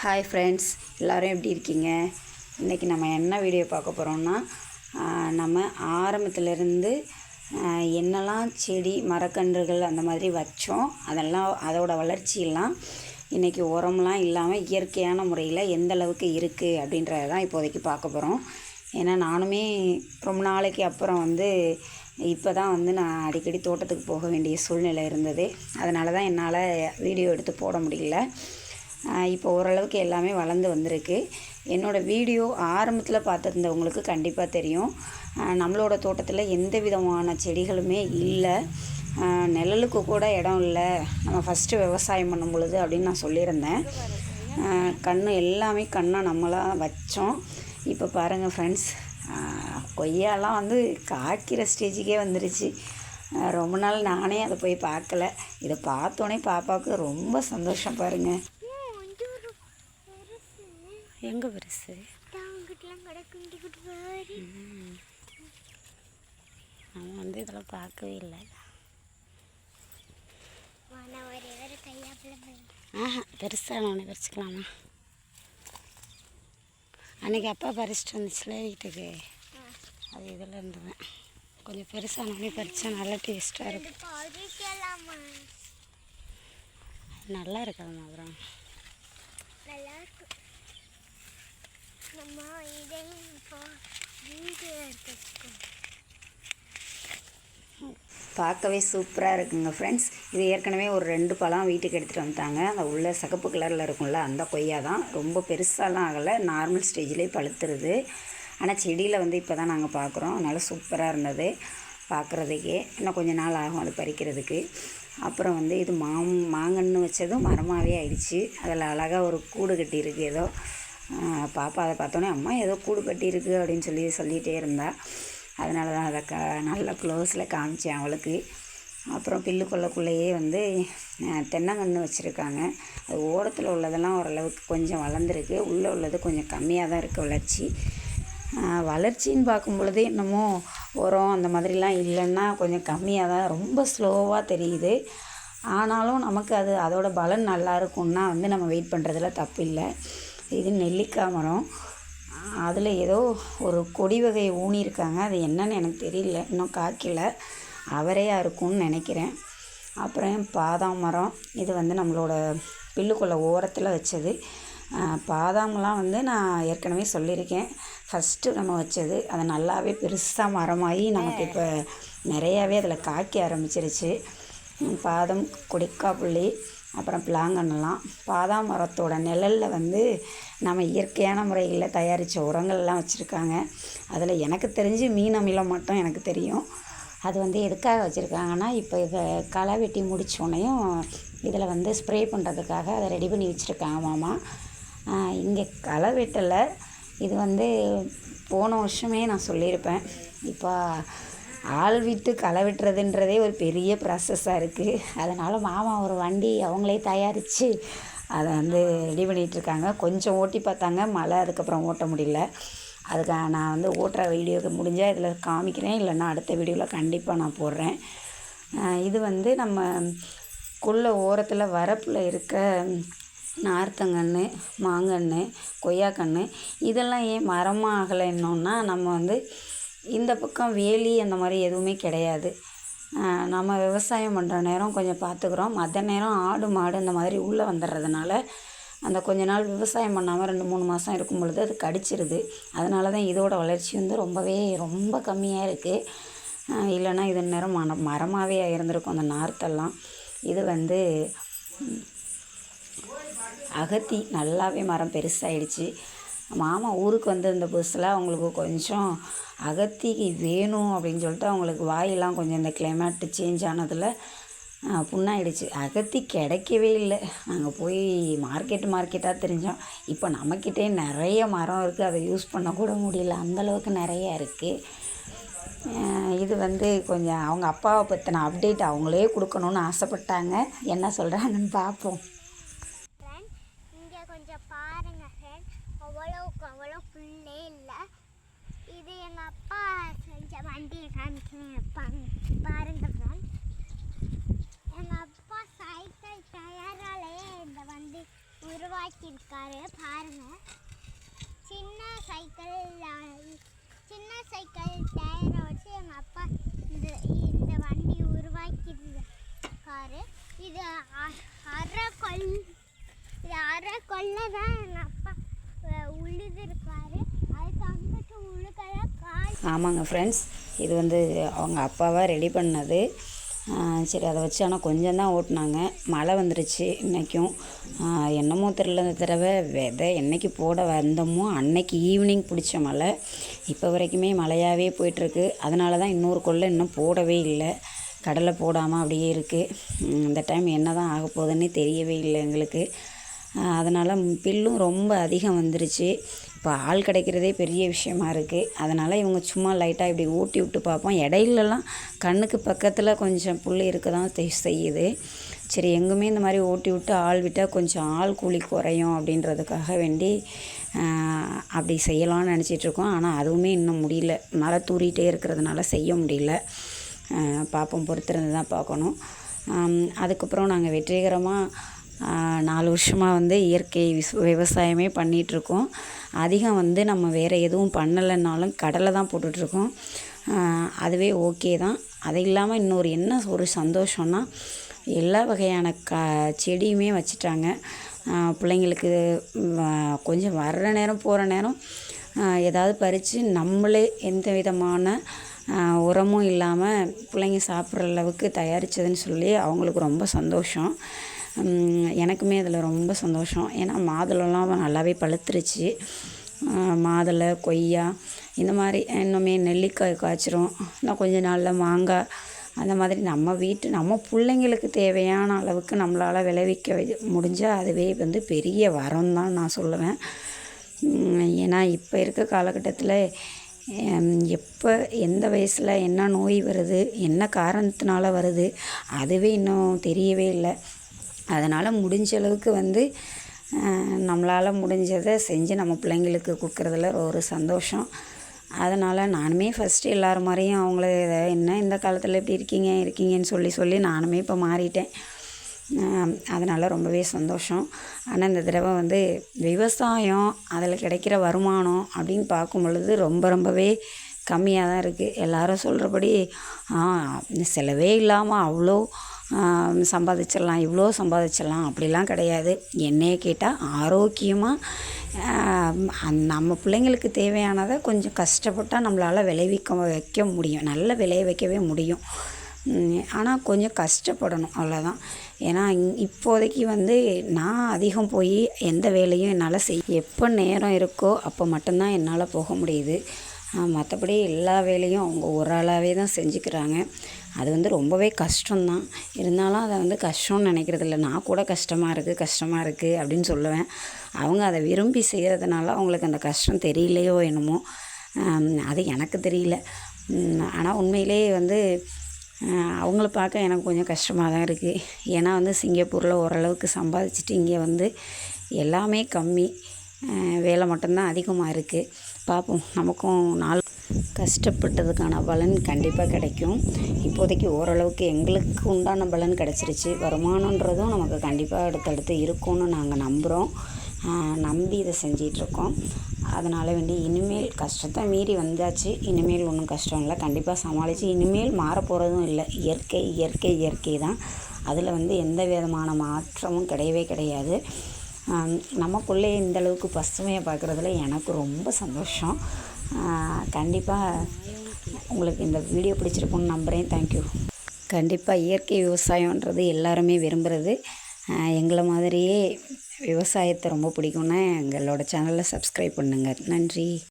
Hi friends எல்லோரும் எப்படி இருக்கீங்க? இன்றைக்கி நம்ம என்ன வீடியோ பார்க்க போகிறோம்னா நம்ம ஆரம்பத்துலேருந்து என்னெல்லாம் செடி மரக்கன்றுகள் அந்த மாதிரி வச்சோம். அதெல்லாம் அதோட வளர்ச்சியெல்லாம் இன்றைக்கி உரம்லாம் இல்லாமல் இயற்கையான முறையில் எந்த அளவுக்கு இருக்குது அப்படின்றத தான் இப்போதைக்கு பார்க்க போகிறோம் ஏன்னா நானுமே ரொம்ப நாளைக்கு அப்புறம் வந்து இப்போ தான் வந்து நான் அடிக்கடி தோட்டத்துக்கு போக வேண்டிய சூழ்நிலை இருந்தது. அதனால தான் என்னால் வீடியோ எடுத்து போட முடியல. இப்போ ஓரளவுக்கு எல்லாமே வளர்ந்து வந்திருக்கு. என்னோடய வீடியோ ஆரம்பத்தில் பார்த்துருந்தவங்களுக்கு கண்டிப்பாக தெரியும். நம்மளோட தோட்டத்தில் எந்த விதமான செடிகளுமே இல்லை. நிழலுக்கு கூட இடம் இல்லை. நம்ம ஃபஸ்ட்டு விவசாயம் பண்ணும் பொழுது அப்படின்னு நான் சொல்லியிருந்தேன். கண்ணு எல்லாமே கண்ணை நம்மளாக வச்சோம். இப்போ பாருங்கள் ஃப்ரெண்ட்ஸ் கொய்யாலாம் வந்து காய்க்கிற ஸ்டேஜுக்கே வந்துருச்சு. ரொம்ப நாள் நானே அதை போய் பார்க்கல. இதை பார்த்தோன்னே பாப்பாவுக்கு ரொம்ப சந்தோஷம் பாருங்கள் எங்கே பெருசு? நம்ம வந்து இதெல்லாம் பார்க்கவே இல்லை. ஆஹா பெருசாக ஒன்று பறிச்சுக்கலாமா அன்றைக்கி அப்பா பறிச்சிட்டு வந்துச்சுல வீட்டுக்கு. அது இதில் இருந்ததுதான் கொஞ்சம் பெருசானோடனே பறித்தா நல்லா டேஸ்ட்டாக இருக்கும். நல்லா இருக்காதுமா அப்புறம். பார்க்கவே சூப்பராக இருக்குங்க ஃப்ரெண்ட்ஸ் இது ஏற்கனவே ஒரு ரெண்டு பழம் வீட்டுக்கு எடுத்துகிட்டு வந்துட்டாங்க. அந்த உள்ள சகப்பு கலரில் இருக்கும்ல அந்த கொய்யா தான் ரொம்ப பெருசாலாம் ஆகலை நார்மல் ஸ்டேஜ்லேயே பழுத்துருது. ஆனால் செடியில் வந்து இப்போ தான் நாங்கள் பார்க்குறோம் அதனால் சூப்பராக இருந்தது பார்க்குறதுக்கே இன்னும் கொஞ்சம் நாள் ஆகும் அது பறிக்கிறதுக்கு. அப்புறம் வந்து இது மாம் மாங்கன்று வச்சதும் மரமாகவே ஆயிடுச்சு. அதில் அழகாக ஒரு கூடு கட்டியிருக்கு ஏதோ. பாப்பா அதை பார்த்தோன்னே அம்மா ஏதோ கூடு கட்டியிருக்கு அப்படின்னு சொல்லி சொல்லிகிட்டே இருந்தா. அதனால தான் அதை க நல்ல க்ளோஸில் காமிச்சேன் அவளுக்கு. அப்புறம் பில்லு கொள்ளக்குள்ளேயே வந்து தென்னங்கன்று வச்சுருக்காங்க. அது ஓரத்தில் உள்ளதெல்லாம் ஓரளவுக்கு கொஞ்சம் வளர்ந்துருக்கு. உள்ளே உள்ளது கொஞ்சம் கம்மியாக தான் இருக்குது வளர்ச்சி. வளர்ச்சின்னு பார்க்கும் பொழுது என்னமோ உரம் அந்த மாதிரிலாம் இல்லைன்னா கொஞ்சம் கம்மியாக தான் ரொம்ப ஸ்லோவாக தெரியுது. ஆனாலும் நமக்கு அது அதோடய பலன் நல்லா இருக்கும்னா வந்து நம்ம வெயிட் பண்ணுறதுல தப்பு இல்லை. இது நெல்லிக்காய் மரம். அதில் ஏதோ ஒரு கொடி வகையை ஊனியிருக்காங்க அது என்னன்னு எனக்கு தெரியல. இன்னும் காய்க்கல. அவரையாக இருக்கும்னு நினைக்கிறேன். அப்புறம் பாதாம் மரம். இது வந்து நம்மளோட பில்லுக்குள்ள ஓரத்தில் வச்சது. பாதாம்லாம் வந்து நான் ஏற்கனவே சொல்லியிருக்கேன். ஃபஸ்ட்டு நம்ம வச்சது. அது நல்லாவே பெருசாக மரமாகி நமக்கு இப்போ நிறையாவே அதில் காய்க்க ஆரம்பிச்சிருச்சு. பாதம் கொடிக்காப்புள்ளி அப்புறம் பிளாங்கண்ணெல்லாம். பாதாம் மரத்தோட நிழலில் வந்து நம்ம இயற்கையான முறையில் தயாரித்த உரங்கள்லாம் வச்சுருக்காங்க. அதில் எனக்கு தெரிஞ்சு மீன் அமிலம் மட்டும் எனக்கு தெரியும். அது வந்து எதுக்காக வச்சுருக்காங்கன்னா இப்போ இதை களை வெட்டி முடித்தோடனையும் இதில் வந்து ஸ்ப்ரே பண்ணுறதுக்காக அதை ரெடி பண்ணி வச்சுருக்காங்க மாமா. இங்கே களை வெட்டலை. இது வந்து போன வருஷமே நான் சொல்லியிருப்பேன். இப்போ ஆள் விட்டு களை வெட்டுறதுன்றதே ஒரு பெரிய ப்ராசஸாக இருக்குது அதனால் மாமா ஒரு வண்டி அவங்களே தயாரித்து அதை வந்து ரெடி பண்ணிகிட்ருக்காங்க கொஞ்சம் ஓட்டி பார்த்தாங்க. மழை அதுக்கப்புறம் ஓட்ட முடியல. அதுக்காக நான் வந்து ஓட்டுற வீடியோக்கு முடிஞ்சால் இதில் காமிக்கிறேன். இல்லைன்னா அடுத்த வீடியோவில் கண்டிப்பாக நான் போடுறேன். இது வந்து நம்ம குள்ள ஓரத்தில் வரப்பில் இருக்க நார்த்தங்கன்று மாங்கன்று கொய்யாக்கன்று இதெல்லாம் ஏன் மரமாக ஆகலைன்னொன்னா நம்ம வந்து இந்த பக்கம் வேலி அந்த மாதிரி எதுவுமே கிடையாது. நம்ம விவசாயம் பண்ணுற நேரம் கொஞ்சம் பார்த்துக்குறோம். மற்ற நேரம் ஆடு மாடு இந்த மாதிரி உள்ளே வந்துடுறதுனால அந்த கொஞ்ச நாள் விவசாயம் பண்ணாமல் ரெண்டு மூணு மாதம் இருக்கும் பொழுது அது கடிச்சிருது. அதனால தான் இதோட வளர்ச்சி வந்து ரொம்பவே ரொம்ப கம்மியாக இருக்குது இல்லைன்னா இது நேரம் மன மரமாகவே இருந்திருக்கும் அந்த நார்த்தெல்லாம். இது வந்து அகத்தி நல்லாவே மரம் பெருசாகிடுச்சு மாமா ஊருக்கு வந்திருந்த புதுசில் அவங்களுக்கு கொஞ்சம் அகத்திக்கு வேணும் அப்படின்னு சொல்லிட்டு அவங்களுக்கு வாயெல்லாம் கொஞ்சம் இந்த கிளைமேட்டு சேஞ்ச் ஆனதில் புண்ணாயிடுச்சு. அகத்தி கிடைக்கவே இல்லை. நாங்கள் போய் மார்க்கெட் மார்க்கெட்டாக தெரிஞ்சோம். இப்போ நம்மக்கிட்டே நிறைய மரம் இருக்குது அதை யூஸ் பண்ணக்கூட முடியல. அந்தளவுக்கு நிறையா இருக்குது இது வந்து கொஞ்சம் அவங்க அப்பாவை பற்றின அப்டேட் அவங்களே கொடுக்கணுன்னு ஆசைப்பட்டாங்க. என்ன சொல்கிறாங்கன்னு பார்ப்போம் இங்கே கொஞ்சம் பாருங்க ஃப்ரெண்ட் அவ்வளோக்கு அவ்வளோ ஃபுல்லே இல்லை இது எங்கள் அப்பா செஞ்ச வண்டியை காமிக்கிறேன். பாருங்க ஃப்ரெண்ட் எங்கள் அப்பா சைக்கிள் டயராலேயே இந்த வண்டி உருவாக்கியிருக்காரு. பாருங்க. சின்ன சைக்கிள் சின்ன சைக்கிள் டயரை வச்சு எங்கள் அப்பா இந்த இந்த வண்டி உருவாக்கியிருக்காரு. இது அரை கொல் இது அரை கொல்ல தான் எங்கள் அப்பா உழுதுருக்காரு அது தங்கிட்டு உழுக்கல கால் ஆமாங்க ஃப்ரெண்ட்ஸ் இது வந்து அவங்க அப்பாவாக ரெடி பண்ணது. சரி அதை வச்சு ஆனால் கொஞ்சம் தான் ஓட்டினாங்க. மழை வந்துருச்சு இன்றைக்கும் என்னமோ தெரில இந்த தடவை விதை என்னைக்கு போட வந்தோமோ அன்னைக்கு ஈவினிங் பிடிச்ச மழை. இப்போ வரைக்குமே மழையாகவே போயிட்டுருக்கு. அதனால தான் இன்னொரு கொள்ளை இன்னும் போடவே இல்லை. கடலை போடாமல் அப்படியே இருக்குது இந்த டைம் என்ன தான் ஆக போகுதுன்னு தெரியவே இல்லை எங்களுக்கு. அதனால் பில்லும் ரொம்ப அதிகம் வந்துருச்சு. இப்போ ஆள் கிடைக்கிறதே பெரிய விஷயமா இருக்குது அதனால் இவங்க சும்மா லைட்டாக இப்படி ஊட்டி விட்டு பார்ப்போம். இடையிலலாம் கண்ணுக்கு பக்கத்தில் கொஞ்சம் புல் இருக்க தான் செய்யுது. சரி எங்குமே இந்த மாதிரி ஓட்டி விட்டு ஆள் விட்டால் கொஞ்சம் ஆள் கூலி குறையும் அப்படின்றதுக்காக வேண்டி அப்படி செய்யலாம்னு நினச்சிட்ருக்கோம் ஆனால் அதுவுமே இன்னும் முடியல. மழை தூரிகிட்டே இருக்கிறதுனால செய்ய முடியல. பார்ப்போம் பொறுத்திருந்து தான் பார்க்கணும். அதுக்கப்புறம் நாங்கள் வெற்றிகரமாக நாலு வருஷமாக வந்து இயற்கை விஸ் விவசாயமே பண்ணிகிட்ருக்கோம் அதிகம் வந்து நம்ம வேறு எதுவும் பண்ணலைன்னாலும் கடலை தான் போட்டுட்ருக்கோம். அதுவே ஓகே தான். அது இல்லாமல் இன்னொரு என்ன ஒரு சந்தோஷம்னா எல்லா வகையான க செடியுமே வச்சுட்டாங்க. பிள்ளைங்களுக்கு கொஞ்சம் வர்ற நேரம் போகிற நேரம் ஏதாவது பறித்து நம்மளே எந்த விதமான உரமும் இல்லாமல் பிள்ளைங்க சாப்பிட்ற அளவுக்கு தயாரித்ததுன்னு சொல்லி அவங்களுக்கு ரொம்ப சந்தோஷம். எனக்குமே அதில் ரொம்ப சந்தோஷம். ஏன்னா மாதுளம்லாம் நல்லாவே பழுத்துருச்சு. மாதுளை கொய்யா இந்த மாதிரி இன்னுமே நெல்லிக்காய் காய்ச்சிரும். இன்னும் கொஞ்ச நாளில் மாங்காய் அந்த மாதிரி நம்ம வீட்டு நம்ம பிள்ளைங்களுக்கு தேவையான அளவுக்கு நம்மளால் விளைவிக்க முடிஞ்சால் அதுவே வந்து பெரிய வரம் தான் நான் சொல்லுவேன். ஏன்னா இப்போ இருக்க காலகட்டத்தில் எப்போ எந்த வயசில் என்ன நோய் வருது என்ன காரணத்தினால வருது அதுவே இன்னும் தெரியவே இல்லை. அதனால் முடிஞ்ச அளவுக்கு வந்து நம்மளால் முடிஞ்சதை செஞ்சு நம்ம பிள்ளைங்களுக்கு கொடுக்குறதுல ஒரு சந்தோஷம். அதனால் நானுமே ஃபஸ்ட்டு எல்லோரும் மாதிரியும் அவங்கள என்ன இந்த காலத்தில் எப்படி இருக்கீங்க இருக்கீங்கன்னு சொல்லி சொல்லி நானுமே இப்போ மாறிட்டேன். அதனால் ரொம்பவே சந்தோஷம். ஆனால் இந்த தடவை வந்து விவசாயம் அதில் கிடைக்கிற வருமானம் அப்படின்னு பார்க்கும் பொழுது ரொம்ப ரொம்பவே கம்மியாக தான் இருக்குது எல்லாரும் சொல்கிறபடி செலவே இல்லாமல் அவ்வளோ சம்பாதிச்சிடலாம் இவ்வளோ சம்பாதிச்சிடலாம் அப்படிலாம் கிடையாது. என்னையே கேட்டால் ஆரோக்கியமாக நம்ம பிள்ளைங்களுக்கு தேவையானதை கொஞ்சம் கஷ்டப்பட்டால் நம்மளால் விளைவிக்க வைக்க முடியும். நல்ல விளைய வைக்கவே முடியும். ஆனால் கொஞ்சம் கஷ்டப்படணும் அவ்வளோதான் ஏன்னா இங்- இப்போதைக்கு வந்து நான் அதிகம் போய் எந்த வேலையும் என்னால் செய் எப்போ நேரம் இருக்கோ அப்போ மட்டும்தான் என்னால் போக முடியுது. மற்றபடி எல்லா வேலையும் அவங்க ஒரு ஆளாகவே தான் செஞ்சுக்கிறாங்க. அது வந்து ரொம்பவே கஷ்டம்தான். இருந்தாலும் அதை வந்து கஷ்டம்னு நினைக்கிறது இல்லை நான் கூட கஷ்டமாக இருக்குது கஷ்டமாக இருக்குது அப்படின்னு சொல்லுவேன். அவங்க அதை விரும்பி செய்கிறதுனால அவங்களுக்கு அந்த கஷ்டம் தெரியலையோ என்னமோ. அது எனக்கு தெரியல. ஆனால் உண்மையிலே வந்து அவங்கள பார்க்க எனக்கு கொஞ்சம் கஷ்டமாக தான் இருக்குது ஏன்னா வந்து சிங்கப்பூரில் ஓரளவுக்கு சம்பாதிச்சுட்டு இங்கே வந்து எல்லாமே கம்மி. வேலை மட்டும்தான் அதிகமாக இருக்குது பார்ப்போம் நமக்கும் நாள் கஷ்டப்பட்டதுக்கான பலன் கண்டிப்பாக கிடைக்கும். இப்போதைக்கு ஓரளவுக்கு எங்களுக்கு உண்டான பலன் கிடச்சிருச்சு. வருமானன்றதும் நமக்கு கண்டிப்பாக அடுத்தடுத்து இருக்கும்னு நாங்கள் நம்புகிறோம் நம்பி இதை செஞ்சிகிட்ருக்கோம் அதனால் வேண்டி இனிமேல் கஷ்டத்தை மீறி வந்தாச்சு. இனிமேல் ஒன்றும் கஷ்டம் இல்லை. கண்டிப்பாக சமாளித்து இனிமேல் மாறப்போகிறதும் இல்லை. இயற்கை இயற்கை இயற்கை தான். அதில் வந்து எந்த விதமான மாற்றமும் கிடையவே கிடையாது. நமக்குள்ளே இந்தளவுக்கு பசுமையை பார்க்குறதுல எனக்கு ரொம்ப சந்தோஷம். கண்டிப்பாக உங்களுக்கு இந்த வீடியோ பிடிச்சிருக்கும்னு நம்புகிறேன் தேங்க்யூ கண்டிப்பாக இயற்கை விவசாயன்றது எல்லாருமே விரும்புகிறது எங்களை மாதிரியே விவசாயத்தை ரொம்ப பிடிக்கும்னா எங்களோட சேனலை சப்ஸ்கிரைப் பண்ணுங்கள் நன்றி.